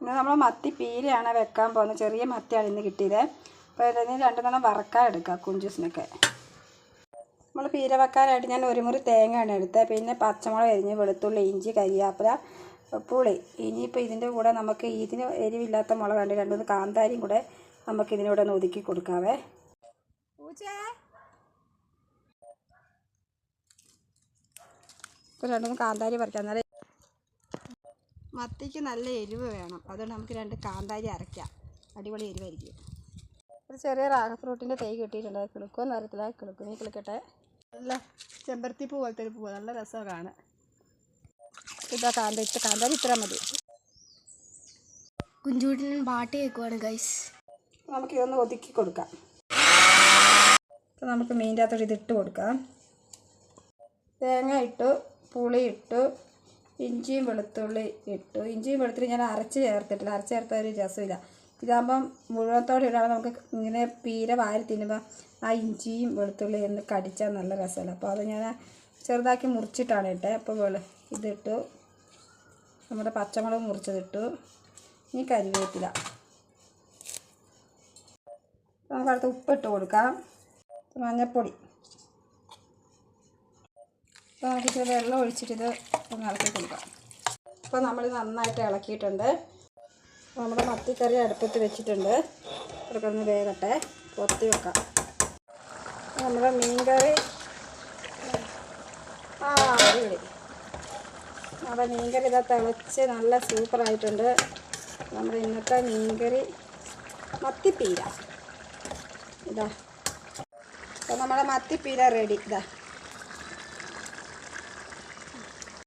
ഇന്ന് നമ്മൾ മത്തി പീരയാണ് വെക്കാൻ പോകുന്നത്. ചെറിയ മത്തിയാണ് ഇന്ന് കിട്ടിയത്. അപ്പോൾ ഇതിന് രണ്ടെണ്ണം വറക്കാൻ എടുക്കുക കുഞ്ചൂസിനൊക്കെ. നമ്മൾ പീര വെക്കാനായിട്ട് ഞാൻ ഒരു മുറി തേങ്ങയാണ് എടുത്തത്. പിന്നെ പച്ചമുളക് എരിഞ്ഞ് വെളുത്തുള്ളി ഇഞ്ചി കരിയാപ്പില പുളി. ഇനിയിപ്പോൾ ഇതിന്റെ കൂടെ നമുക്ക് ഇതിന് എരിവില്ലാത്ത മുളക് ഉണ്ട് രണ്ടുമൂന്ന് കാന്താരിയും കൂടെ നമുക്ക് ഇതിനൂടെ ഒന്ന് ഒതുക്കി കൊടുക്കാവേ. ഇപ്പോൾ രണ്ടുമൂന്ന് കാന്താരി പറിക്കാം. മത്തിക്ക് നല്ല എരിവ് വേണം. അതുകൊണ്ട് നമുക്ക് രണ്ട് കാന്താരി അരയ്ക്കാം. അടിപൊളി എരിവായിരിക്കും. ഒരു ചെറിയ റാഗ ഫ്രൂട്ടിന്റെ തൈ കിട്ടിയിട്ടുണ്ട്. കിളുക്കുമെന്ന് അറിയത്തില്ല. കിളുക്കുമേ കിളുക്കട്ടെ. നല്ല ചെമ്പരത്തി പൂ പോലത്തെ ഒരു പൂവ് നല്ല രസമാണ് ഇതാ കാന്ത ഇത്ര കാന്താരി ഇത്ര മതി. കുഞ്ചൂട്ടിന് പാട്ട് കേൾക്കുവാണ് ഗൈസ് നമുക്ക് ഇതൊന്ന് ഒതുക്കി കൊടുക്കാം. അപ്പോൾ നമുക്ക് മീന്റെ അകത്തോട്ട് ഇതിട്ട് കൊടുക്കാം. തേങ്ങ ഇട്ടു പുളി ഇട്ടു ഇഞ്ചിയും വെളുത്തുള്ളി ഇട്ടു. ഇഞ്ചിയും വെളുത്തുള്ളി ഞാൻ അരച്ച് ചേർത്തിട്ടില്ല. അരച്ച് ചേർത്ത ഒരു രസമില്ല. ഇതാകുമ്പം മുഴുവത്തോടെ ഇടാതെ നമുക്ക് ഇങ്ങനെ പീര വാരി തിന്നുമ്പോൾ ആ ഇഞ്ചിയും വെളുത്തുള്ളി ഒന്ന് കടിച്ചാൽ നല്ല രസമല്ല. അപ്പോൾ അത് ഞാൻ ചെറുതാക്കി മുറിച്ചിട്ടാണ് ഇട്ടത്. അപ്പോൾ വെളു ഇതിട്ടു. നമ്മുടെ പച്ചമുളക് മുറിച്ചതിട്ടു. ഇനി കരിവേപ്പില. നമുക്ക് അടുത്ത് ഉപ്പിട്ട് കൊടുക്കാം. മഞ്ഞൾപ്പൊടി അപ്പോൾ നമുക്ക് ഇച്ചിരി വെള്ളം ഒഴിച്ചിട്ട് ഇത് ഒന്ന് ഇളക്കി കൊടുക്കാം. അപ്പോൾ നമ്മൾ നന്നായിട്ട് ഇളക്കിയിട്ടുണ്ട്. നമ്മുടെ മത്തിക്കറി അടുപ്പത്ത് വെച്ചിട്ടുണ്ട്. ഇവർക്കൊന്ന് വേകട്ടെ പൊത്തി വെക്കാം. നമ്മുടെ മീൻകറി. ആ അടിപൊളി. നമ്മുടെ മീൻകറി ഇതാ തിളച്ച് നല്ല സൂപ്പറായിട്ടുണ്ട് നമ്മുടെ ഇന്നത്തെ മീൻകറി മത്തിപ്പീര. ഇതാ. അപ്പോൾ നമ്മുടെ മത്തിപ്പീര റെഡി ഇതാ.